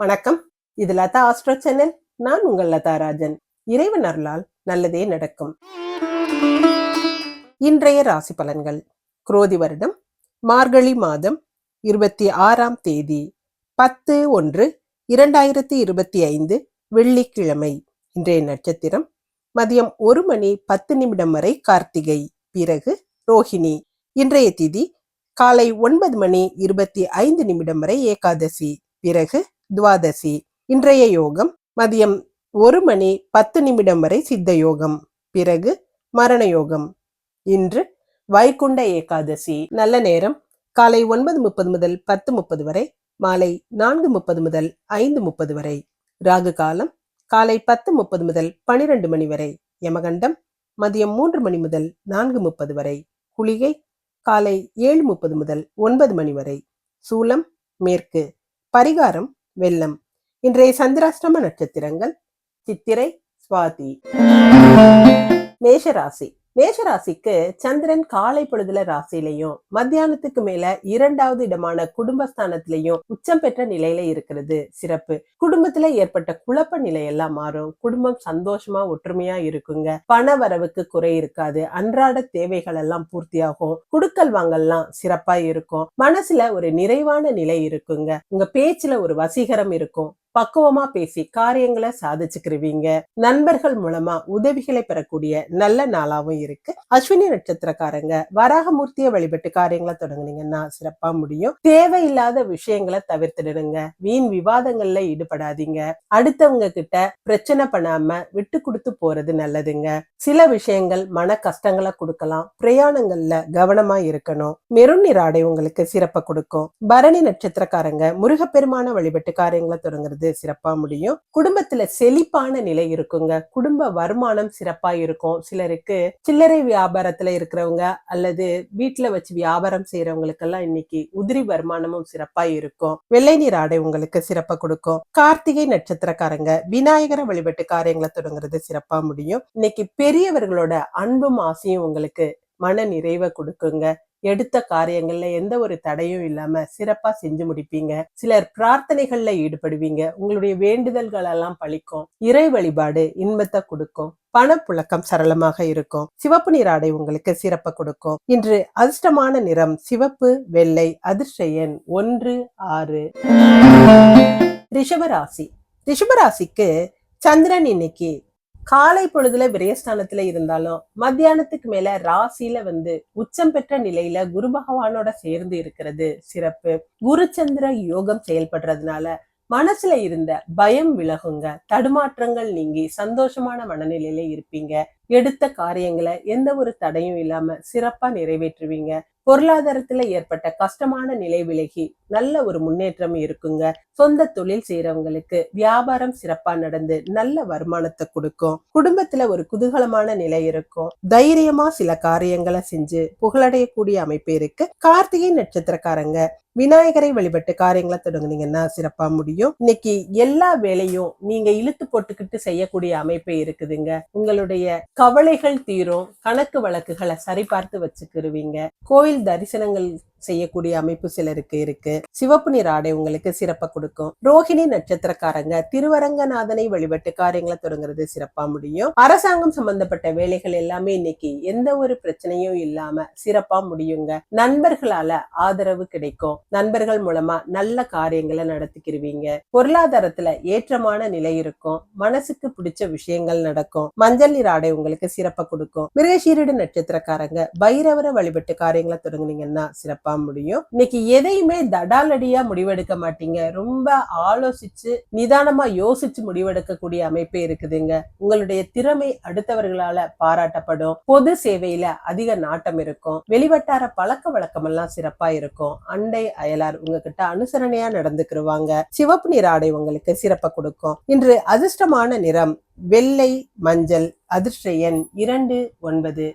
வணக்கம். இது Latha astro channel. நான் உங்கள் லதா ராஜன். இறைவன் அருளால் நல்லதே நடக்கும். இன்றைய ராசி பலன்கள். குரோதி வருடம் மார்கழி மாதம் இருபத்தி ஆறாம் தேதி பத்து ஒன்று இரண்டாயிரத்தி இருபத்தி ஐந்து வெள்ளிக்கிழமை. இன்றைய நட்சத்திரம் மதியம் ஒரு மணி பத்து நிமிடம் வரை கார்த்திகை பிறகு ரோஹிணி. இன்றைய திதி காலை ஒன்பது மணி இருபத்தி ஐந்து நிமிடம் வரை ஏகாதசி பிறகு துவாதசி. இன்றைய யோகம் மதியம் ஒரு மணி பத்து நிமிடம் வரை சித்த யோகம். பிறகு மரண யோகம். இன்று வைகுண்ட ஏகாதசி. நல்ல நேரம். காலை ஒன்பது முப்பது முதல் பத்து முப்பது வரை மாலை நான்கு முப்பது முதல் ஐந்து முப்பது வரை. ராகு காலம் காலை பத்து முப்பது முதல் பனிரெண்டு மணி வரை. யமகண்டம் மதியம் மூன்று மணி முதல் நான்கு முப்பது வரை. குளிகை காலை ஏழு முப்பது முதல் ஒன்பது மணி வரை. சூலம் மேற்கு. பரிகாரம் வெள்ளம். இன்றைய சந்திராஷ்டம நட்சத்திரங்கள் சித்திரை சுவாதி. மேஷராசி. மேஷராசிக்கு சந்திரன் காலை பொழுதுல ராசியிலையும் மத்தியானத்துக்கு மேல இரண்டாவது இடமான குடும்பஸ்தானத்திலையும் உச்சம் பெற்ற நிலையில இருக்கிறது. சிறப்பு. குடும்பத்துல ஏற்பட்ட குழப்ப நிலையெல்லாம் மாறும். குடும்பம் சந்தோஷமா ஒற்றுமையா இருக்குங்க. பண வரவுக்கு குறை இருக்காது. அன்றாட தேவைகள் எல்லாம் பூர்த்தியாகும். குடுக்கல் வாங்கல்லாம் சிறப்பா இருக்கும். மனசுல ஒரு நிறைவான நிலை இருக்குங்க. உங்க பேச்சுல ஒரு வசீகரம் இருக்கும். பக்குவமா பேசி காரியங்களை சாதிச்சுக்கிருவீங்க. நண்பர்கள் மூலமா உதவிகளை பெறக்கூடிய நல்ல நாளாவும் இருக்கு. அஸ்வினி நட்சத்திரக்காரங்க வராகமூர்த்திய வழிபட்டு காரியங்களை தொடங்குனீங்கன்னா சிறப்பா முடியும். தேவையில்லாத விஷயங்களை தவிர்த்துடுங்க வீண் விவாதங்கள்ல ஈடுபடாதீங்க. அடுத்தவங்க கிட்ட பிரச்சனை பண்ணாம விட்டு கொடுத்து போறது நல்லதுங்க. சில விஷயங்கள் மன கஷ்டங்களை கொடுக்கலாம். பிரயாணங்கள்ல கவனமா இருக்கணும். மெருன் நிற ஆடை உங்களுக்கு சிறப்பை கொடுக்கும். பரணி நட்சத்திரக்காரங்க முருகப்பெருமான வழிபட்டு காரியங்களை தொடங்குறது சிறப்பா முடியும். குடும்பத்துல செழிப்பான நிலை இருக்குங்க. குடும்ப வருமானம் சிறப்பா இருக்கும். சிலருக்கு சில்லறை வியாபாரத்துல இருக்கிறவங்க அல்லது வீட்டுல வச்சு வியாபாரம் செய்யறவங்களுக்கெல்லாம் இன்னைக்கு உதிரி வருமானமும் சிறப்பா இருக்கும். வெள்ளை நீர் ஆடை உங்களுக்கு சிறப்பா கொடுக்கும். கார்த்திகை நட்சத்திரக்காரங்க விநாயகரை வழிபட்டு காரியங்களை தொடங்குறது சிறப்பா முடியும். இன்னைக்கு பெரியவர்களோட அன்பும் ஆசையும் உங்களுக்கு மன நிறைவை கொடுக்குங்க. எடுத்த காரியங்கள்ல எந்த ஒரு தடையும் இல்லாம சிறப்பா செஞ்சு முடிப்பீங்க. சிலர் பிரார்த்தனைகள்ல ஈடுபடுவீங்க. உங்களுடைய வேண்டுதல்கள் எல்லாம் பழிக்கும். இறை வழிபாடு இன்பத்தை கொடுக்கும். பணப்புழக்கம் சரளமாக இருக்கும். சிவப்பு நீர் ஆடை உங்களுக்கு சிறப்பு கொடுக்கும். இன்று அதிர்ஷ்டமான நிறம் சிவப்பு வெள்ளை அதிர்ஷ்ட எண் ஒன்று ஆறு. ரிஷபராசி ரிஷபராசிக்கு சந்திரன் இன்னைக்கு காலை பொழுதுல விரயஸ்தானத்துல இருந்தாலும் மத்தியானத்துக்கு மேல ராசியில வந்து உச்சம் பெற்ற நிலையில குரு பகவானோட சேர்ந்து இருக்கிறது சிறப்பு. குருச்சந்திர யோகம் செயல்படுறதுனால மனசுல இருந்த பயம் விலகுங்க. தடுமாற்றங்கள் நீங்கி சந்தோஷமான மனநிலையில இருப்பீங்க. எடுத்த காரியங்களை எந்த ஒரு தடையும் இல்லாம சிறப்பா நிறைவேற்றுவீங்க. பொருளாதாரத்துல ஏற்பட்ட கஷ்டமான நிலை விலகி நல்ல ஒரு முன்னேற்றம் இருக்குங்க. சொந்த தொழில் செய்யறவங்களுக்கு வியாபாரம் சிறப்பா நடந்து நல்ல வருமானத்தை கொடுக்கும். குடும்பத்துல ஒரு குதூகலமான நிலை இருக்கும். தைரியமா சில காரியங்களை செஞ்சு புகழடையக்கூடிய அமைப்பு இருக்கு. கார்த்திகை நட்சத்திரக்காரங்க விநாயகரை வழிபட்டு காரியங்களை தொடங்குனீங்கன்னா சிறப்பா முடியும். இன்னைக்கு எல்லா வேலையும் நீங்க இழுத்து போட்டுக்கிட்டு செய்யக்கூடிய அமைப்பு இருக்குதுங்க. உங்களுடைய கவலைகள் தீரும் கணக்கு வழக்குகளை சரிபார்த்து வச்சுக்கிருவீங்க. கோயில் தரிசனங்கள் செய்யக்கூடிய அமைப்பு சிலருக்கு இருக்கு. சிவப்பு நிற ஆடை உங்களுக்கு சிறப்பை கொடுக்கும். ரோஹிணி நட்சத்திரக்காரங்க திருவரங்கநாதனை வழிபட்டு காரியங்களை தொடங்குறது சிறப்பா முடியும். அரசாங்கம் சம்பந்தப்பட்ட வேலைகள் எல்லாமே இன்னைக்கு எந்த ஒரு பிரச்சனையும் இல்லாம சிறப்பா முடியுங்க. நண்பர்களால ஆதரவு கிடைக்கும். நண்பர்கள் மூலமா நல்ல காரியங்களை நடத்திக்கிருவீங்க. பொருளாதாரத்துல ஏற்றமான நிலை இருக்கும். மனசுக்கு பிடிச்ச விஷயங்கள் நடக்கும். மஞ்சள் நீர் ஆடை உங்களுக்கு சிறப்பை கொடுக்கும். மிருகசீரடு நட்சத்திரக்காரங்க பைரவரை வழிபட்டு காரியங்களை தொடங்குனீங்கன்னா சிறப்பா முடியும். இன்னைக்கு எதையுமே தடாலடியா முடிவெடுக்க மாட்டீங்க. ரொம்ப ஆலோசிச்சு நிதானமா யோசிச்சு முடிவெடுக்கக்கூடிய அமைப்பே இருக்குதுங்க. உங்களுடைய திறமை அடுத்தவர்களால பாராட்டப்படும். பொது சேவையில அதிக நாட்டம் இருக்கும். வெளிவட்டார பழக்க வழக்கம் எல்லாம் சிறப்பா இருக்கும். அண்டை அயலார் உங்ககிட்ட அனுசரணையா நடந்துக்கிருவாங்க. சிவப்பு நிற ஆடை உங்களுக்கு சிறப்பை கொடுக்கும். இன்று அதிர்ஷ்டமான நிறம் வெள்ளை மஞ்சள் அதிர்ஷ்ட எண் இரண்டு ஒன்பது.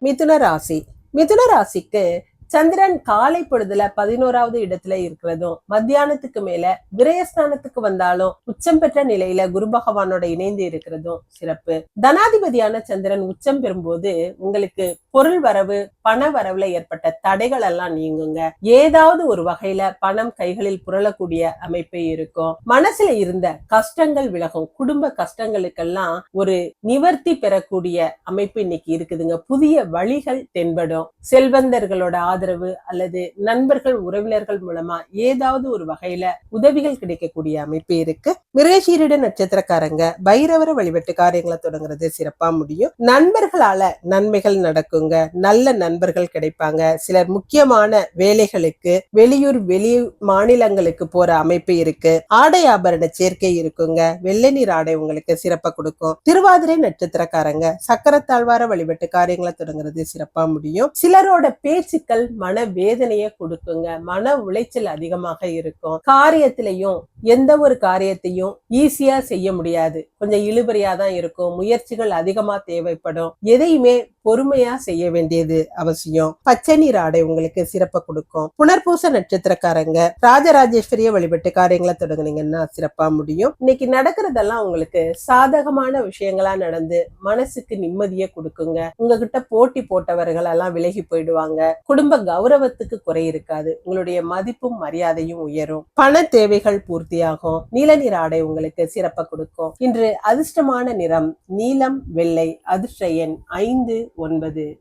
மிதுன ராசி. மிதுன ராசிக்கு சந்திரன் காலை பொழுதுல பதினோராவது இடத்துல இருக்கிறதும் மத்தியானத்துக்கு மேல விரயஸ்தானத்துக்கு வந்தாலும் உச்சம் பெற்ற நிலையில குரு பகவானோட இணைந்து இருக்கிறதும் சிறப்பு. தனாதிபதியான சந்திரன் உச்சம் பெறும்போது உங்களுக்கு பொருள் வரவு பண வரவுல ஏற்பட்ட தடைகள் எல்லாம் நீங்குங்க. ஏதாவது ஒரு வகையில பணம் கைகளில் புரளக்கூடிய அமைப்பு இருக்கும். மனசுல இருந்த கஷ்டங்கள் விலகும். குடும்ப கஷ்டங்களுக்கெல்லாம் ஒரு நிவர்த்தி பெறக்கூடிய அமைப்பு இன்னைக்கு இருக்குதுங்க. புதிய வழிகள் தென்படும். செல்வந்தர்களோட ஆதரவு அல்லது நண்பர்கள் உறவினர்கள் மூலமா ஏதாவது ஒரு வகையில உதவிகள் கிடைக்கக்கூடிய அமைப்பு இருக்கு. மிருகசீரிட நட்சத்திரக்காரங்க பைரவர வழிபட்டு காரியங்களை தொடங்குறது சிறப்பா முடியும். நண்பர்களால நன்மைகள் நடக்குங்க. நல்ல நண்பர்கள் கிடைப்பாங்க. சிலர் முக்கியமான வேலைகளுக்கு வெளியூர் வெளி மாநிலங்களுக்கு போற அமைப்பு இருக்கு. ஆடை ஆபரண சேர்க்கை இருக்குங்க. வெள்ளை நீர் ஆடை உங்களுக்கு சிறப்பா கொடுக்கும். திருவாதிரை நட்சத்திரக்காரங்க சக்கரத்தாழ்வார வழிபட்டு காரியங்களை தொடங்குறது சிறப்பா முடியும். சிலரோட பேச்சுக்கள் மன வேதனையை கொடுக்குங்க. மன உளைச்சல் அதிகமாக இருக்கும். காரியத்திலையும் எந்த ஒரு காரியத்தையும் ஈஸியா செய்ய முடியாது. கொஞ்சம் இழுபறியா தான் இருக்கும். முயற்சிகள் அதிகமா தேவைப்படும். எதையுமே பொறுமையா செய்ய வேண்டியது அவசியம். பச்சை நீர் ஆடை உங்களுக்கு சிறப்பை கொடுக்கும். புனர்பூச நட்சத்திரக்காரங்க ராஜராஜேஸ்வரிய வழிபட்டு காரியங்களை தொடங்குனீங்கன்னா சிறப்பா முடியும். இன்னைக்கு நடக்கிறதெல்லாம் உங்களுக்கு சாதகமான விஷயங்களா நடந்து மனசுக்கு நிம்மதியை கொடுக்குங்க. உங்ககிட்ட போட்டி போட்டவர்கள் எல்லாம் விலகி போயிடுவாங்க. குடும்ப கௌரவத்துக்கு குறை இருக்காது. உங்களுடைய மதிப்பும் மரியாதையும் உயரும். பண தேவைகள் பூர்த்தியாகும். நீல நிற ஆடை உங்களுக்கு சிறப்ப கொடுக்கும். இன்று அதிர்ஷ்டமான நிறம் நீலம் வெள்ளை அதிர்ஷ்ட எண் ஐந்து ஒன்பது.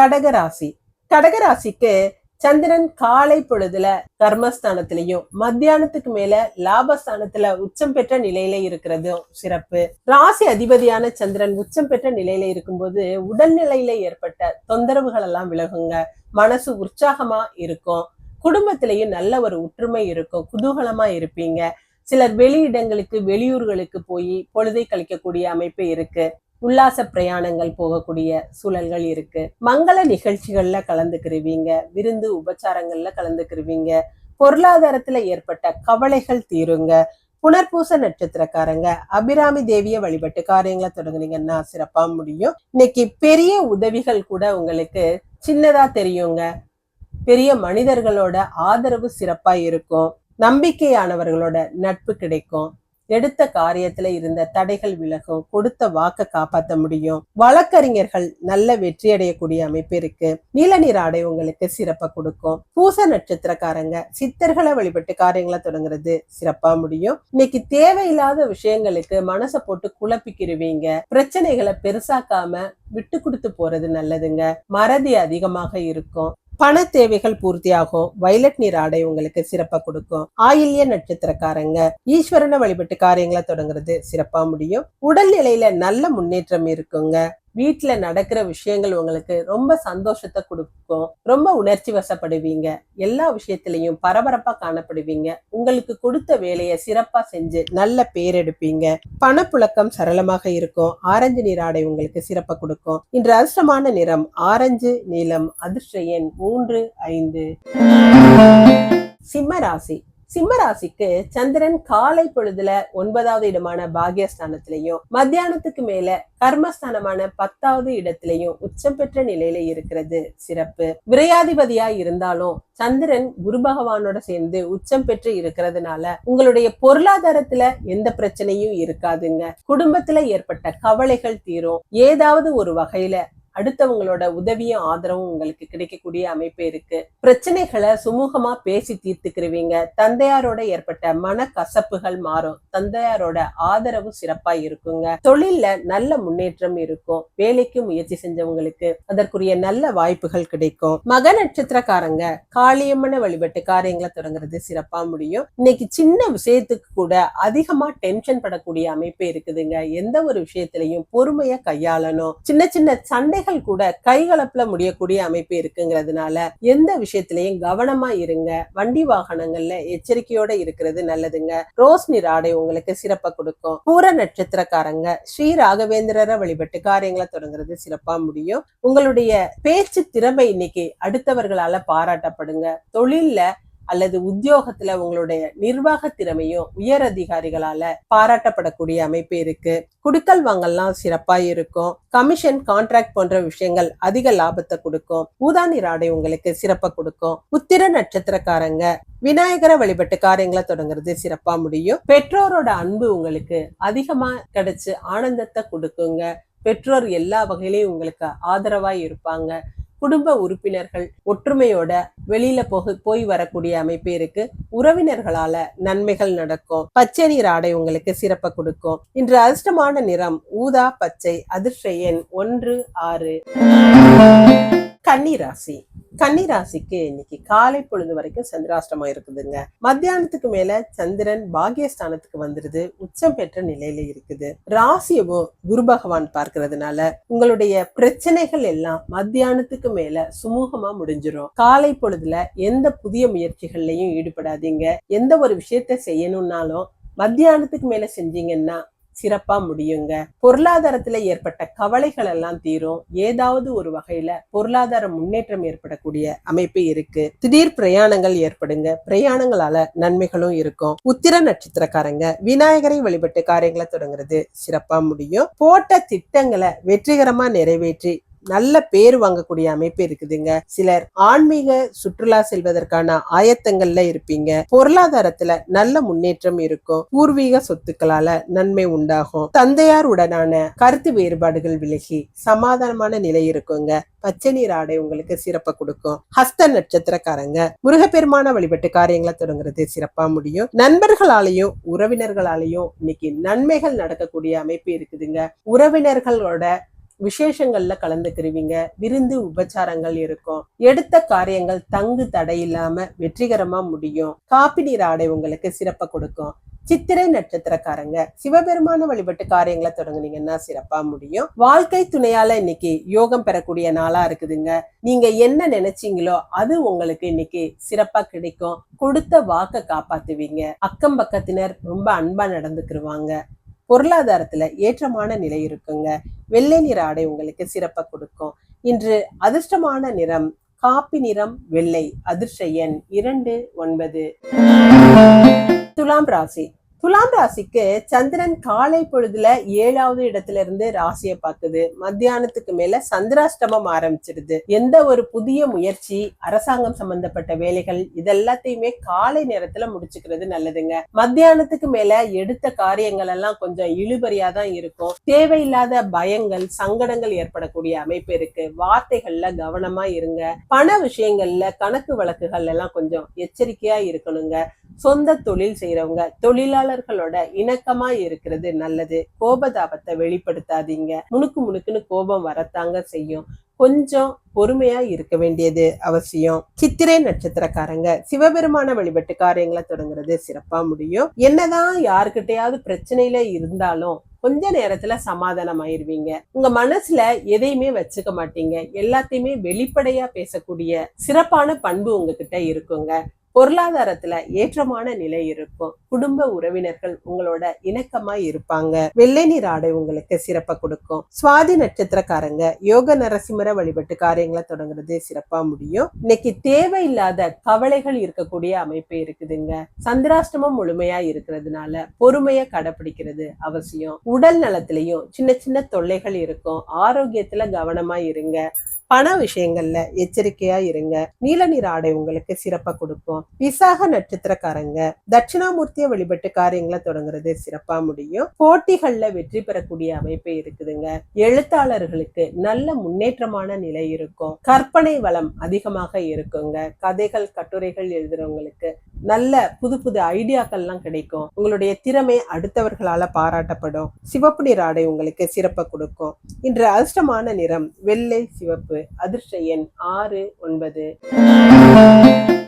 கடகராசி. கடகராசிக்கு சந்திரன் காலை பொழுதுல கர்மஸ்தானத்திலையும் மத்தியானத்துக்கு மேல லாபஸ்தானத்துல உச்சம் பெற்ற நிலையில இருக்கிறதும் சிறப்பு. ராசி அதிபதியான சந்திரன் உச்சம் பெற்ற நிலையில இருக்கும்போது உடல்நிலையில ஏற்பட்ட தொந்தரவுகள் எல்லாம் விலகுங்க. மனசு உற்சாகமா இருக்கும். குடும்பத்திலையும் நல்ல ஒரு ஒற்றுமை இருக்கும். குதூகலமா இருப்பீங்க. சிலர் வெளியிடங்களுக்கு வெளியூர்களுக்கு போய் பொழுதை கழிக்கக்கூடிய அமைப்பு இருக்கு. உல்லாச பிரயாணங்கள் போகக்கூடிய சூழல்கள் இருக்கு. மங்கள நிகழ்ச்சிகள்ல கலந்துக்கிருவீங்க. விருந்து உபச்சாரங்கள்ல கலந்துக்கிருவீங்க. பொருளாதாரத்துல ஏற்பட்ட கவலைகள் தீருங்க. புனர்பூச நட்சத்திரக்காரங்க அபிராமி தேவிய வழிபட்டு காரியங்களை தொடங்குனீங்கன்னா சிறப்பா முடியும். இன்னைக்கு பெரிய உதவிகள் கூட உங்களுக்கு சின்னதா தெரியுங்க. பெரிய மனிதர்களோட ஆதரவு சிறப்பா இருக்கும். நம்பிக்கையானவர்களோட நட்பு கிடைக்கும். எடுத்த காரியத்துல இருந்த தடைகள் விலகும் கொடுத்த வாக்க காப்பாத்த முடியும். வழக்கறிஞர்கள் நல்ல வெற்றி அடையக்கூடிய அமைப்பு இருக்கு. நீல நீர் ஆடை உங்களுக்கு சிறப்பா கொடுக்கும். பூச நட்சத்திரக்காரங்க சித்தர்களை வழிபட்டு காரியங்களை தொடங்குறது சிறப்பா முடியும். இன்னைக்கு தேவையில்லாத விஷயங்களுக்கு மனசை போட்டு குழப்பிக்கிருவீங்க. பிரச்சனைகளை பெருசாக்காம விட்டு கொடுத்து போறது நல்லதுங்க. மறதி அதிகமாக இருக்கும். பண தேவைகள் பூர்த்தியாகும். வயலட் நீர் ஆடை உங்களுக்கு சிறப்பா கொடுக்கும். ஆயில்ய நட்சத்திரக்காரங்க ஈஸ்வரனை வழிபட்டு காரியங்களை தொடங்குறது சிறப்பா முடியும். உடல் நிலையில நல்ல முன்னேற்றம் இருக்குங்க. வீட்டுல நடக்கிற விஷயங்கள் உங்களுக்கு ரொம்ப சந்தோஷத்தை கொடுக்கும். ரொம்ப உணர்ச்சி வசப்படுவீங்க. எல்லா விஷயத்திலையும் பரபரப்பா காணப்படுவீங்க. உங்களுக்கு கொடுத்த வேலையை சிறப்பா செஞ்சு நல்ல பேர் எடுப்பீங்க. பணப்புழக்கம் சரளமாக இருக்கும். ஆரஞ்சு நீராடை உங்களுக்கு சிறப்பாக கொடுக்கும். இன்று அதிர்ஷ்டமான நிறம் ஆரஞ்சு நீளம் அதிர்ஷ்ட எண் மூன்று ஐந்து. சிம்ம ராசி. சிம்மராசிக்கு சந்திரன் காலை பொழுதுல ஒன்பதாவது இடமான பாகியஸ்தானத்திலையும் மத்தியானத்துக்கு மேல கர்மஸ்தானமான பத்தாவது இடத்திலையும் உச்சம் பெற்ற நிலையில இருக்கிறது. சிறப்பு. விரையாதிபதியா இருந்தாலும் சந்திரன் குரு பகவானோட சேர்ந்து உச்சம் பெற்று இருக்கிறதுனால உங்களுடைய பொருளாதாரத்துல எந்த பிரச்சனையும் இருக்காதுங்க. குடும்பத்துல ஏற்பட்ட கவலைகள் தீரும். ஏதாவது ஒரு வகையில அடுத்தவங்களோட உதவியும் ஆதரவும் உங்களுக்கு கிடைக்கக்கூடிய அமைப்பு இருக்கு. பிரச்சனைகளை சுமூகமா பேசி தீர்த்துக்கிருவீங்க. தந்தையாரோட ஏற்பட்ட மன கசப்புகள் மாறும். தந்தையாரோட ஆதரவு சிறப்பா இருக்குங்க. தொழில்ல நல்ல முன்னேற்றம் இருக்கும். வேலைக்கு முயற்சி செஞ்சவங்களுக்கு அதற்குரிய நல்ல வாய்ப்புகள் கிடைக்கும். மக நட்சத்திரக்காரங்க காளியம்மனை வழிபட்டு காரியங்களை தொடங்குறது சிறப்பா முடியும். இன்னைக்கு சின்ன விஷயத்துக்கு கூட அதிகமா டென்ஷன் படக்கூடிய அமைப்பு இருக்குதுங்க. எந்த ஒரு விஷயத்திலையும் பொறுமையா கையாளணும். சின்ன சின்ன சண்டை சண்டைகள் கூட கைகலப்புல முடியக்கூடிய அமைப்பு இருக்குங்கிறதுனால எந்த விஷயத்திலையும் கவனமா இருங்க. வண்டி வாகனங்கள்ல எச்சரிக்கையோட இருக்கிறது நல்லதுங்க. ரோஸ் நிற ஆடை உங்களுக்கு சிறப்பா கொடுக்கும். பூர நட்சத்திரக்காரங்க ஸ்ரீ ராகவேந்திரரை வழிபட்டு காரியங்களை தொடங்குறது சிறப்பா முடியும். உங்களுடைய பேச்சு திறமை இன்னைக்கு அடுத்தவர்களால பாராட்டப்படுங்க. தொழில்ல அல்லது உத்தியோகத்துல உங்களுடைய நிர்வாக திறமையும் உயர் அதிகாரிகளால பாராட்டப்படக்கூடிய அமைப்பு இருக்கு. குடுக்கல் வாங்கல்லாம் சிறப்பா இருக்கும். கமிஷன் கான்ட்ராக்ட் போன்ற விஷயங்கள் அதிக லாபத்தை கொடுக்கும். ஊதா நிற ஆடை உங்களுக்கு சிறப்பா கொடுக்கும். உத்திர நட்சத்திரக்காரங்க விநாயகரை வழிபட்டு காரியங்களை தொடங்குறது சிறப்பா முடியும். பெற்றோரோட அன்பு உங்களுக்கு அதிகமா கிடைச்சு ஆனந்தத்தை கொடுக்குங்க. பெற்றோர் எல்லா வகையிலையும் உங்களுக்கு ஆதரவாய் இருப்பாங்க. குடும்ப உறுப்பினர்கள் ஒற்றுமையோட வெளியில போக போய் வரக்கூடிய அமைப்பு இருக்கு. உறவினர்களால நன்மைகள் நடக்கும். பச்சை நீர் ஆடை உங்களுக்கு சிறப்ப கொடுக்கும். இன்று அதிர்ஷ்டமான நிறம் ஊதா பச்சை அதிர்ஷ்ட எண் ஒன்று ஆறு. கன்னிராசி. கன்னிராசிக்கு இன்னைக்கு காலை பொழுது வரைக்கும் சந்திராஷ்டமம் இருக்குதுங்க. மத்தியானத்துக்கு மேல சந்திரன் பாகியஸ்தானத்துக்கு வந்துருது. உச்சம் பெற்ற நிலையில இருக்குது. ராசியவும் குரு பகவான் பார்க்கறதுனால உங்களுடைய பிரச்சனைகள் எல்லாம் மத்தியானத்துக்கு மேல சுமூகமா முடிஞ்சிரும். காலை பொழுதுல எந்த புதிய முயற்சிகள்லயும் ஈடுபடாதீங்க. எந்த ஒரு விஷயத்த செய்யணும்னாலும் மத்தியானத்துக்கு மேல செஞ்சீங்கன்னா சிறப்பா முடியுங்க. பொருளாதாரத்துல ஏற்பட்ட கவலைகள் எல்லாம் தீரும். ஏதாவது ஒரு வகையில பொருளாதார முன்னேற்றம் ஏற்படக்கூடிய அமைப்பு இருக்கு. திடீர் பிரயாணங்கள் ஏற்படுங்க. பிரயாணங்களால நன்மைகளும் இருக்கும். உத்திர நட்சத்திரக்காரங்க விநாயகரை வழிபட்டு காரியங்களை தொடங்குறது சிறப்பா முடியும். போட்ட திட்டங்களை வெற்றிகரமா நிறைவேற்றி நல்ல பேர் வாங்கக்கூடிய அமைப்பு இருக்குதுங்க. சிலர் ஆன்மீக சுற்றுலா செல்வதற்கான ஆயத்தங்கள்ல இருப்பீங்க. பொருளாதாரத்துல நல்ல முன்னேற்றம் இருக்கும். பூர்வீக சொத்துக்களால நன்மை உண்டாகும். தந்தையார் உடனான கருத்து வேறுபாடுகள் விலகி சமாதானமான நிலை இருக்குங்க. பச்சை நீர் ஆடை உங்களுக்கு சிறப்பை கொடுக்கும். ஹஸ்த நட்சத்திரக்காரங்க முருகப்பெருமான வழிபட்டு காரியங்களை தொடங்குறது சிறப்பா முடியும். நண்பர்களாலையும் உறவினர்களாலையும் இன்னைக்கு நன்மைகள் நடக்கக்கூடிய அமைப்பு இருக்குதுங்க. உறவினர்களோட விசேஷங்கள்ல கலந்துக்கிருவீங்க. விருந்து உபச்சாரங்கள் இருக்கும். எடுத்த காரியங்கள் தங்கு தடையில்லாம வெற்றிகரமா முடியும். காப்பி நீர் ஆடை உங்களுக்கு சிறப்பை கொடுக்கும். சித்திரை நட்சத்திரக்காரங்க சிவபெருமான வழிபட்டு காரியங்களை தொடங்குனீங்கன்னா சிறப்பா முடியும். வாழ்க்கை துணையால இன்னைக்கு யோகம் பெறக்கூடிய நாளா இருக்குதுங்க. நீங்க என்ன நினைச்சீங்களோ அது உங்களுக்கு இன்னைக்கு சிறப்பா கிடைக்கும். கொடுத்த வாக்க காப்பாத்துவீங்க. அக்கம் பக்கத்தினர் ரொம்ப அன்பா நடந்துக்கிருவாங்க. பொருளாதாரத்துல ஏற்றமான நிலை இருக்குங்க. வெள்ளை நிற ஆடை உங்களுக்கு சிறப்பை கொடுக்கும். இன்று அதிர்ஷ்டமான நிறம் காப்பி நிறம் வெள்ளை அதிர்ஷ்ட எண் இரண்டு ஒன்பது. துலாம் ராசி. துலாம் ராசிக்கு சந்திரன் காலை பொழுதுல ஏழாவது இடத்துல இருந்து ராசியை பார்க்குது. மத்தியானத்துக்கு மேல சந்திராஷ்டமம் ஆரம்பிச்சிடுது எந்த ஒரு புதிய முயற்சி அரசாங்கம் சம்பந்தப்பட்ட வேலைகள் இதெல்லாத்தையுமே காலை நேரத்துல முடிச்சுக்கிறது நல்லதுங்க. மத்தியானத்துக்கு மேல எடுத்த காரியங்கள் எல்லாம் கொஞ்சம் இழுபறியா தான் இருக்கும். தேவையில்லாத பயங்கள் சங்கடங்கள் ஏற்படக்கூடிய அமைப்பு இருக்கு. வார்த்தைகள்ல கவனமா இருங்க. பண விஷயங்கள்ல கணக்கு வழக்குகள் எல்லாம் கொஞ்சம் எச்சரிக்கையா இருக்கணுங்க. சொந்த தொழில் செய்யறவங்க தொழிலாளர்களோட இணக்கமா இருக்கிறது நல்லது. கோபதாபத்தை வெளிப்படுத்தாதீங்க. முணுக்கு முணுக்குன்னு கோபம் வரத்தாங்க செய்யும். கொஞ்சம் பொறுமையா இருக்க வேண்டியது அவசியம். சித்திரை நட்சத்திரக்காரங்க சிவபெருமான வழிபட்டு காரியங்களை தொடங்குறது சிறப்பா முடியும். என்னதான் யாருக்கிட்டையாவது பிரச்சனையில இருந்தாலும் கொஞ்ச நேரத்துல சமாதானம் ஆயிருவீங்க உங்க மனசுல எதையுமே வச்சுக்க மாட்டீங்க. எல்லாத்தையுமே வெளிப்படையா பேசக்கூடிய சிறப்பான பண்பு உங்ககிட்ட இருக்குங்க. பொருளாதாரத்துல ஏற்றமான நிலை இருக்கும். குடும்ப உறவினர்கள் உங்களோட இணக்கமா இருப்பாங்க. வெள்ளை நீர் ஆடை உங்களுக்கு சிறப்ப கொடுக்கும். சுவாதி நட்சத்திரக்காரங்க யோக நரசிம்மர வழிபட்டு காரியங்களை தொடங்குறது சிறப்பா முடியும். இன்னைக்கு தேவையில்லாத கவலைகள் இருக்கக்கூடிய அமைப்பு இருக்குதுங்க. சந்திராஷ்டமம் முழுமையா இருக்கிறதுனால பொறுமைய கடைபிடிக்கிறது அவசியம். உடல் நலத்திலையும் சின்ன சின்ன தொல்லைகள் இருக்கும். ஆரோக்கியத்துல கவனமா இருங்க. பண விஷயங்கள்ல எச்சரிக்கையா இருங்க. நீல நிற ஆடை உங்களுக்கு சிறப்பா கொடுக்கும். விசாக நட்சத்திரக்காரங்க தட்சிணாமூர்த்திய வழிபட்டு காரியங்களை தொடங்குறது சிறப்பா முடியும். போட்டிகள்ல வெற்றி பெறக்கூடிய அமைப்பு இருக்குதுங்க. எழுத்தாளர்களுக்கு நல்ல முன்னேற்றமான நிலை இருக்கும். கற்பனை வளம் அதிகமாக இருக்குங்க. கதைகள் கட்டுரைகள் எழுதுறவங்களுக்கு நல்ல புது புது ஐடியாக்கள்லாம் கிடைக்கும். உங்களுடைய திறமை அடுத்தவர்களால பாராட்டப்படும். சிவப்பு நிற ஆடை உங்களுக்கு சிறப்பை கொடுக்கும். இன்று அதிர்ஷ்டமான நிறம் வெள்ளை சிவப்பு. அதிர்ஷ்ட எண் ஆறு ஒன்பது.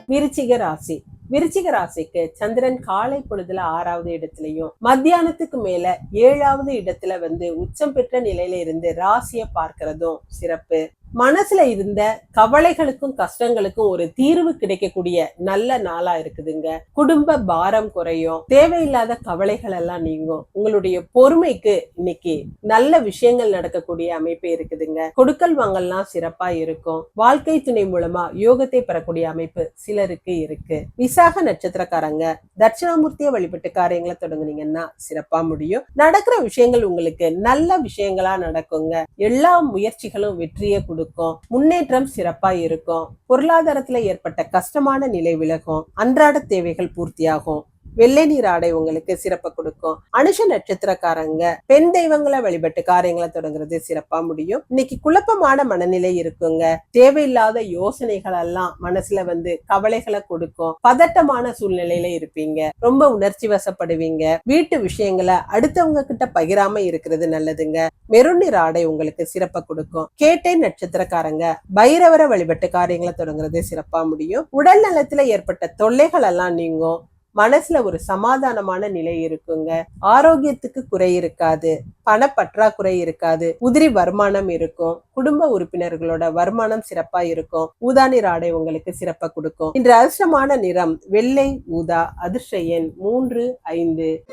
விருச்சிக ராசி. விருச்சிக ராசிக்கு சந்திரன் காலை பொழுதுல ஆறாவது இடத்துலயும் மத்தியானத்துக்கு மேல ஏழாவது இடத்துல வந்து உச்சம் பெற்ற நிலையில இருந்து ராசிய பார்க்கிறதும் சிறப்பு. மனசுல இருந்த கவலைகளுக்கும் கஷ்டங்களுக்கும் ஒரு தீர்வு கிடைக்கக்கூடிய நல்ல நாளா இருக்குதுங்க. குடும்ப பாரம் குறையும். தேவையில்லாத கவலைகள் எல்லாம் நீங்கும். உங்களுடைய பொறுமைக்கு இன்னைக்கு நல்ல விஷயங்கள் நடக்கக்கூடிய அமைப்பு இருக்குதுங்க. கொடுக்கல் வாங்கல்லாம் சிறப்பா இருக்கும். வாழ்க்கை துணை மூலமா யோகத்தை பெறக்கூடிய அமைப்பு சிலருக்கு இருக்கு. விசாக நட்சத்திரக்காரங்க தட்சிணாமூர்த்திய வழிபட்டு காரியங்களை தொடங்குனீங்கன்னா சிறப்பா முடியும். நடக்கிற விஷயங்கள் உங்களுக்கு நல்ல விஷயங்களா நடக்குங்க. எல்லா முயற்சிகளும் வெற்றியை கொடுக்கும் முன்னேற்றம் சிறப்பா இருக்கும். பொருளாதாரத்துல ஏற்பட்ட கஷ்டமான நிலை விலகும். அன்றாட தேவைகள் பூர்த்தியாகும். வெள்ளை நீர் ஆடை உங்களுக்கு சிறப்பை கொடுக்கும். அனுஷ நட்சத்திரக்காரங்க பெண் தெய்வங்களை வழிபட்டு காரியங்களை தொடங்குறது சிறப்பா முடியும். இன்னைக்கு குழப்பமான மனநிலை இருக்குங்க. தேவையில்லாத யோசனைகள் எல்லாம் மனசுல வந்து கவலைகளை கொடுக்கும். பதட்டமான சூழ்நிலையில இருப்பீங்க. ரொம்ப உணர்ச்சி வசப்படுவீங்க. வீட்டு விஷயங்களை அடுத்தவங்க கிட்ட பகிராம இருக்கிறது நல்லதுங்க. மெருநீர் ஆடை உங்களுக்கு சிறப்பை கொடுக்கும். கேட்டை நட்சத்திரக்காரங்க பைரவரை வழிபட்டு காரியங்களை தொடங்குறது சிறப்பா முடியும். உடல் நலத்துல ஏற்பட்ட தொல்லைகள் எல்லாம் நீங்கும். மனசுல ஒரு சமாதானமான நிலை இருக்குங்க. ஆரோக்கியத்துக்கு குறை இருக்காது. பண பற்றாக்குறை இருக்காது. உதிரி வருமானம் இருக்கும். குடும்ப உறுப்பினர்களோட வருமானம் சிறப்பா இருக்கும். ஊதா நிற ஆடை உங்களுக்கு சிறப்பா கொடுக்கும். இன்று அதிர்ஷ்டமான நிறம் வெள்ளை ஊதா அதிர்ஷ்ட எண் மூன்று ஐந்து.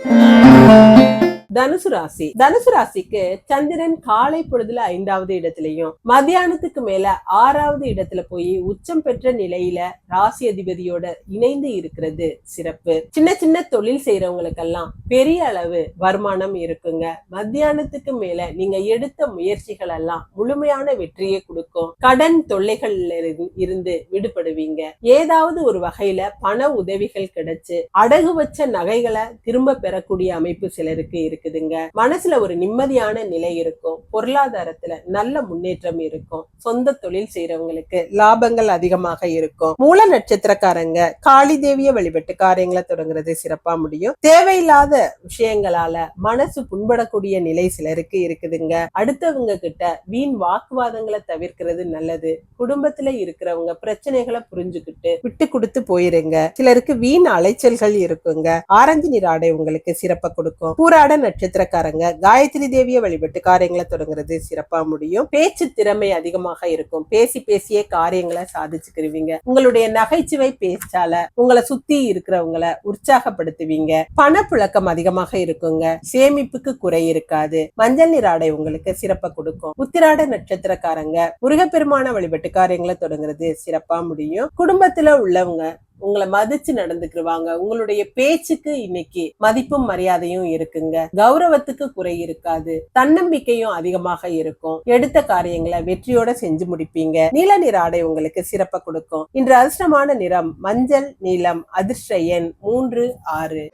தனுசு ராசி. தனுசு ராசிக்கு சந்திரன் காலை பொழுதுல ஐந்தாவது இடத்துலயும் மத்தியானத்துக்கு மேல ஆறாவது இடத்துல போய் உச்சம் பெற்ற நிலையில ராசி அதிபதியோட இணைந்து இருக்கிறது சிறப்பு. சின்ன சின்ன தொழில் செய்யறவங்களுக்கெல்லாம் பெரிய அளவு வருமானம் இருக்குங்க. மத்தியானத்துக்கு மேல நீங்க எடுத்த முயற்சிகள் எல்லாம் முழுமையான வெற்றியை கொடுக்கும். கடன் தொல்லைகள்ல இருந்து விடுபடுவீங்க. ஏதாவது ஒரு வகையில பண உதவிகள் கிடைச்சு அடகு வச்ச நகைகளை திரும்ப பெறக்கூடிய அமைப்பு சிலருக்கு இருக்கு. இருக்குதுங்க. மனசுல ஒரு நிம்மதியான நிலை இருக்கும். பொருளாதாரத்துல நல்ல முன்னேற்றம் இருக்கும். சொந்த தொழில் செய்யறவங்களுக்கு லாபங்கள் அதிகமாக இருக்கும். மூல நட்சத்திரக்காரங்க காளி தேவிய வழிபட்டு காரியங்களை தொடங்குறது சிறப்பா முடியும். தேவையில்லாத விஷயங்களால மனசு புண்படக்கூடிய நிலை சிலருக்கு இருக்குதுங்க. அடுத்தவங்க கிட்ட வீண் வாக்குவாதங்களை தவிர்க்கிறது நல்லது. குடும்பத்துல இருக்கிறவங்க பிரச்சனைகளை புரிஞ்சுக்கிட்டு விட்டு கொடுத்து போயிருங்க. சிலருக்கு வீண் அலைச்சல்கள் இருக்குங்க. ஆரஞ்சு நிற ஆடை உங்களுக்கு சிறப்பா கொடுக்கும். பூராட நட்சத்திரக்காரங்க காயத்ரி தேவிய வழிபட்டு காரியங்களை தொடங்குறது சிறப்பா முடியும். பேச்சு திறமை அதிகமாக இருக்கும். பேசி பேசியே காரியங்களை சாதிச்சுக்கிருவீங்க. உங்களுடைய நகைச்சுவை பேச்சால உங்களை சுத்தி இருக்கிறவங்கள உற்சாகப்படுத்துவீங்க. பணப்புழக்கம் அதிகமாக இருக்குங்க. சேமிப்புக்கு குறை இருக்காது. மஞ்சள் நிற ஆடை உங்களுக்கு சிறப்பா கொடுக்கும். உத்திராட நட்சத்திரக்காரங்க முருகப்பெருமான வழிபட்டு காரியங்களை தொடங்குறது சிறப்பா முடியும். குடும்பத்துல உள்ளவங்க உங்களை மதிச்சு நடந்துக்கிருவாங்க. உங்களுடைய பேச்சுக்கு இன்னைக்கு மதிப்பும் மரியாதையும் இருக்குங்க. கௌரவத்துக்கு குறை இருக்காது. தன்னம்பிக்கையும் அதிகமாக இருக்கும். எடுத்த காரியங்களை வெற்றியோட செஞ்சு முடிப்பீங்க. நீல நிற ஆடை உங்களுக்கு சிறப்ப கொடுக்கும். இன்று அதிர்ஷ்டமான நிறம் மஞ்சள் நீலம் அதிர்ஷ்ட எண் மூன்று ஆறு.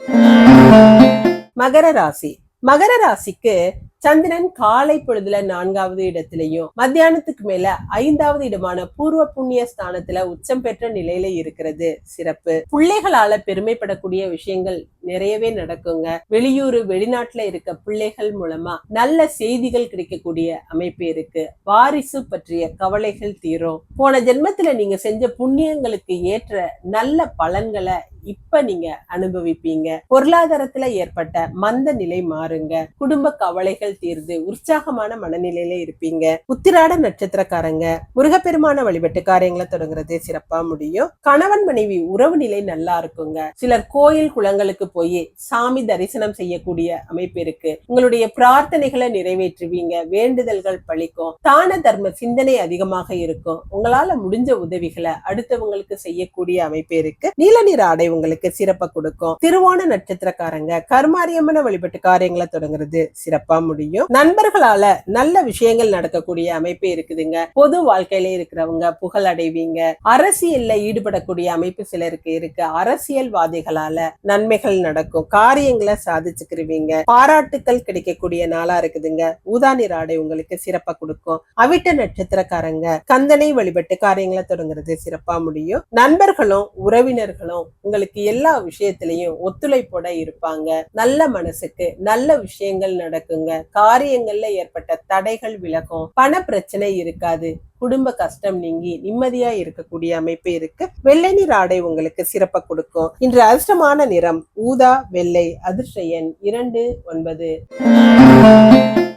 மகர ராசி. மகர ராசிக்கு சந்திரன் காலை பொழுதுல நான்காவது இடத்திலையும் மத்தியானத்துக்கு மேல ஐந்தாவது இடமான பூர்வ புண்ணிய ஸ்தானத்துல உச்சம் பெற்ற நிலையில இருக்கிறது. சிறப்பு. பிள்ளைகளால பெருமைப்படக்கூடிய விஷயங்கள் நிறையவே நடக்குங்க. வெளியூர் வெளிநாட்டுல இருக்க பிள்ளைகள் மூலமா நல்ல செய்திகள் கிடைக்கக்கூடிய அமைப்பு இருக்கு. வாரிசு பற்றிய கவலைகள் தீரும். போன ஜென்மத்துல நீங்க செஞ்ச புண்ணியங்களுக்கு ஏற்ற நல்ல பலன்களை இப்ப நீங்க அனுபவிப்பீங்க. பொருளாதாரத்துல ஏற்பட்ட மந்த நிலை மாறுங்க. குடும்ப கவலைகள் தீர்ந்து உற்சாகமான மனநிலையில இருப்பீங்க. உத்திராட நட்சத்திரக்காரங்க முருகப்பெருமான வழிபட்டு காரியங்களை தொடங்குறது சிறப்பா முடியும். கணவன் மனைவி உறவு நிலை நல்லா இருக்குங்க. சிலர் கோயில் குளங்களுக்கு போய் சாமி தரிசனம் செய்யக்கூடிய அமைப்பு இருக்கு. உங்களுடைய பிரார்த்தனைகளை நிறைவேற்றுவீங்க. வேண்டுதல்கள் பழிக்கும். தான தர்ம சிந்தனை அதிகமாக இருக்கும். உங்களால முடிஞ்ச உதவிகளை அடுத்தவங்களுக்கு செய்யக்கூடிய அமைப்பு இருக்கு. நீல நிற ஆடை உங்களுக்கு சிறப்பை கொடுக்கும். திருவோண நட்சத்திரக்காரங்க கர்மாரியம்மனை வழிபட்டு காரியங்களை தொடங்குறது சிறப்பா முடியும். நண்பர்களால நல்ல விஷயங்கள் நடக்கக்கூடிய அமைப்பு இருக்குதுங்க. பொது வாழ்க்கையில இருக்கிறவங்க புகழ் அடைவீங்க. அரசியல்ல ஈடுபடக்கூடிய அமைப்பு சிலருக்கு இருக்கு. அரசியல்வாதிகளால நன்மைகள் நடக்கும். காரியங்களை சாதிச்சுக்கிருவீங்க. பாராட்டுக்கள் கிடைக்கக்கூடிய நாளா இருக்குதுங்க. ஊதா ஆடை உங்களுக்கு சிறப்பா கொடுக்கும். அவிட்ட நட்சத்திரக்காரங்க கந்தனை வழிபட்டு காரியங்களை தொடங்குறது சிறப்பா முடியும். நண்பர்களும் உறவினர்களும் உங்களுக்கு எல்லா விஷயத்திலையும் ஒத்துழைப்போட இருப்பாங்க. நல்ல மனசுக்கு நல்ல விஷயங்கள் நடக்குங்க. காரியங்கள்ல ஏற்பட்ட தடைகள் விலகும். பண பிரச்சனை இருக்காது. குடும்ப கஷ்டம் நீங்கி நிம்மதியா இருக்கக்கூடிய அமைப்பு இருக்கு. வெள்ளை நிற ஆடை உங்களுக்கு சிறப்ப கொடுக்கும். இன்று அதிர்ஷ்டமான நிறம் ஊதா வெள்ளை அதிர்ஷ்ட எண் இரண்டு ஒன்பது.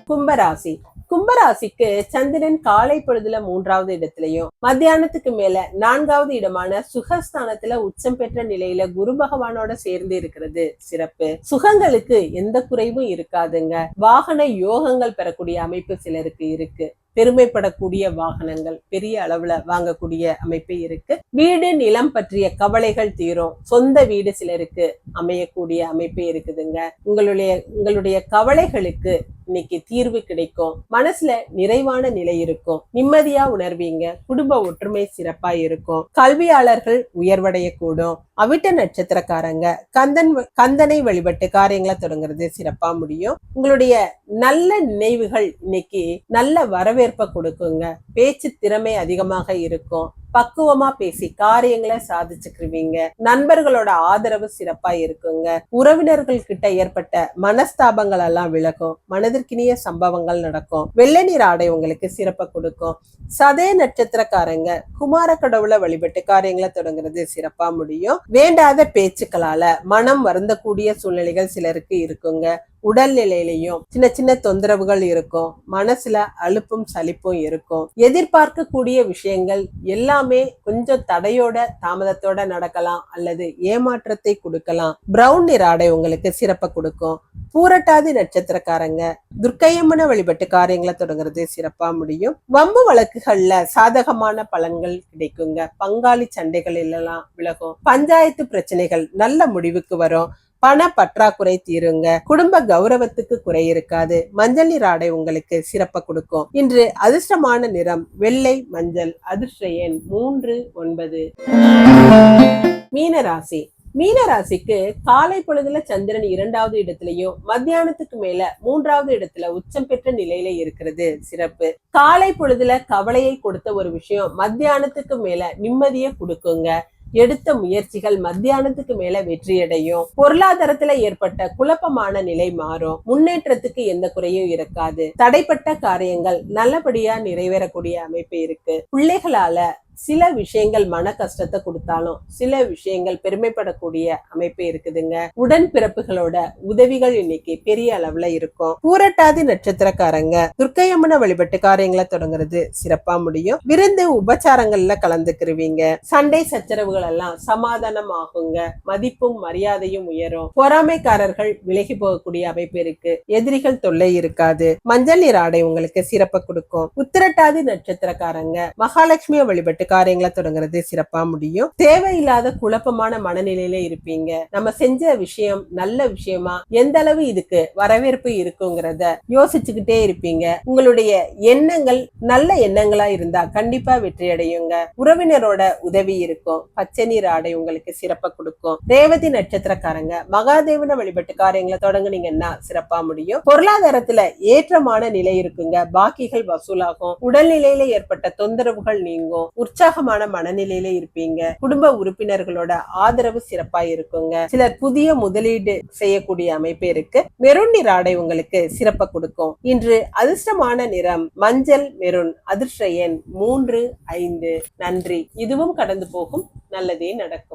கும்பராசி. கும்பராசிக்கு சந்திரன் காலை பொழுதுல மூன்றாவது இடத்திலையும் மத்தியானத்துக்கு மேல நான்காவது இடமான சுகஸ்தானத்துல உச்சம் பெற்ற நிலையில குரு பகவானோட சேர்ந்து இருக்கிறது. சிறப்பு. சுகங்களுக்கு எந்த குறைவும் இருக்காதுங்க. வாகன யோகங்கள் பெறக்கூடிய அமைப்பு சிலருக்கு இருக்கு. பெருமைப்படக்கூடிய வாகனங்கள் பெரிய அளவுல வாங்கக்கூடிய அமைப்பு இருக்கு. வீடு நிலம் பற்றிய கவலைகள் தீரும். சொந்த வீடு சிலருக்கு அமையக்கூடிய அமைப்பு இருக்குதுங்க. உங்களுடைய உங்களுடைய கவலைகளுக்கு இன்னைக்கு தீர்வு கிடைக்கும். மனசுல நிறைவான நிலை இருக்கும். நிம்மதியா உணர்வீங்க. குடும்ப ஒற்றுமை சிறப்பா இருக்கும். கல்வியாளர்கள் உயர்வடைய கூடும் அவிட்ட நட்சத்திரக்காரங்க கந்தன் கந்தனை வழிபட்டு காரியங்களை தொடங்குறது சிறப்பா முடியும். உங்களுடைய நல்ல நினைவுகள் இன்னைக்கு நல்ல வரவேற்பை கொடுக்குங்க. பேச்சு திறமை அதிகமாக இருக்கும். பக்குவமா பேசி காரியங்களை சாதிச்சுக்கிருவீங்க. நண்பர்களோட ஆதரவு சிறப்பா இருக்குங்க. உறவினர்கள் கிட்ட ஏற்பட்ட மனஸ்தாபங்கள் எல்லாம் விலகும். மனதிற்கினிய சம்பவங்கள் நடக்கும். வெள்ளை நீர் ஆடை உங்களுக்கு சிறப்பை கொடுக்கும். சதே நட்சத்திரக்காரங்க குமார கடவுளை வழிபட்டு காரியங்களை தொடங்குறது சிறப்பா முடியும். வேண்டாத பேச்சுக்களால மனம் வருந்தக்கூடிய சூழ்நிலைகள் சிலருக்கு இருக்குங்க. உடல்நிலையிலையும் சின்ன சின்ன தொந்தரவுகள் இருக்கும். மனசுல அலுப்பும் சலிப்பும் இருக்கும். எதிர்பார்க்கக்கூடிய விஷயங்கள் எல்லாம் கொஞ்சம் தடையோட தாமதத்தோட நடக்கலாம் அல்லது ஏமாற்றத்தை கொடுக்கலாம். பிரவுன் நிற ஆடை உங்களுக்கு சிறப்பை கொடுக்கும். பூரட்டாதி நட்சத்திரக்காரங்க துர்க்கையம்மன வழிபட்டு காரியங்களை தொடங்குறது சிறப்பா முடியும். வம்பு வழக்குகள்ல சாதகமான பலன்கள் கிடைக்குங்க. பங்காளி சண்டைகள் எல்லாம் விலகும். பஞ்சாயத்து பிரச்சனைகள் நல்ல முடிவுக்கு வரும். பண பற்றாக்குறை தீருங்க. குடும்ப கௌரவத்துக்கு குறை இருக்காது. மஞ்சள் நிற ஆடை உங்களுக்கு சிறப்ப கொடுக்கும். இன்று அதிர்ஷ்டமான நிறம் வெள்ளை மஞ்சள் அதிர்ஷ்ட எண் மூன்று ஒன்பது. மீனராசி. மீனராசிக்கு காலை பொழுதுல சந்திரன் இரண்டாவது இடத்துலயும் மத்தியானத்துக்கு மேல மூன்றாவது இடத்துல உச்சம் பெற்ற நிலையில இருக்கிறது. சிறப்பு. காலை பொழுதுல கவலையை கொடுத்த ஒரு விஷயம் மத்தியானத்துக்கு மேல நிம்மதியை கொடுக்குங்க. எடுத்த முயற்சிகள் மத்தியானத்துக்கு மேல வெற்றியடையும். பொருளாதாரத்துல ஏற்பட்ட குழப்பமான நிலை மாறும். முன்னேற்றத்துக்கு எந்த குறையும் இருக்காது. தடைப்பட்ட காரியங்கள் நல்லபடியா நிறைவேறக்கூடிய அமைப்பு இருக்கு. பிள்ளைகளால சில விஷயங்கள் மன கஷ்டத்தை கொடுத்தாலும் சில விஷயங்கள் பெருமைப்படக்கூடிய அமைப்பு இருக்குதுங்க. உடன் பிறப்புகளோட உதவிகள் இன்னைக்கு பெரிய அளவுல இருக்கும். பூரட்டாதி நட்சத்திரக்காரங்க துர்க்கையம்மன வழிபட்டு காரியங்களை தொடங்குறது சிறப்பா முடியும். விருந்து உபச்சாரங்கள்ல கலந்துக்கிருவீங்க. சண்டை சச்சரவுகள் எல்லாம் சமாதானம் ஆகுங்க. மதிப்பும் மரியாதையும் உயரும். பொறாமைக்காரர்கள் விலகி போகக்கூடிய அமைப்பு இருக்கு. எதிரிகள் தொல்லை இருக்காது. மஞ்சள் நீர் ஆடை உங்களுக்கு சிறப்பை கொடுக்கும். உத்திரட்டாதி நட்சத்திரக்காரங்க மகாலட்சுமியை வழிபட்டு காரியங்களை தொடங்குறது சிறப்பா முடியும். தேவையில்லாத குழப்பமான மனநிலையில இருப்பீங்க. நம்ம செஞ்ச விஷயம் நல்ல விஷயமா எந்த அளவு இதுக்கு வரவேற்பு இருக்குங்கிறத யோசிச்சுக்கிட்டே இருப்பீங்க. உங்களுடைய எண்ணங்கள் நல்ல எண்ணங்களா இருந்தா கண்டிப்பா வெற்றி அடையுங்க உறவினரோட உதவி இருக்கும். பச்சை நீர் ஆடை உங்களுக்கு சிறப்பா கொடுக்கும். ரேவதி நட்சத்திரக்காரங்க மகாதேவன வழிபட்டு காரியங்களை தொடங்குனீங்கன்னா சிறப்பா முடியும். பொருளாதாரத்துல ஏற்றமான நிலை இருக்குங்க. பாக்கிகள் வசூலாகும். உடல்நிலையில ஏற்பட்ட தொந்தரவுகள் நீங்கும். உற்சாகமான மனநிலையில இருப்பீங்க. குடும்ப உறுப்பினர்களோட ஆதரவு சிறப்பா இருக்குங்க. சிலர் புதிய முதலீடு செய்யக்கூடிய அமைப்பு இருக்கு. மெருன் நிற ஆடை உங்களுக்கு சிறப்பை கொடுக்கும். இன்று அதிர்ஷ்டமான நிறம் மஞ்சள் மெருன் அதிர்ஷ்ட எண் மூன்று ஐந்து. நன்றி. இதுவும் கடந்து போகும். நல்லதே நடக்கும்.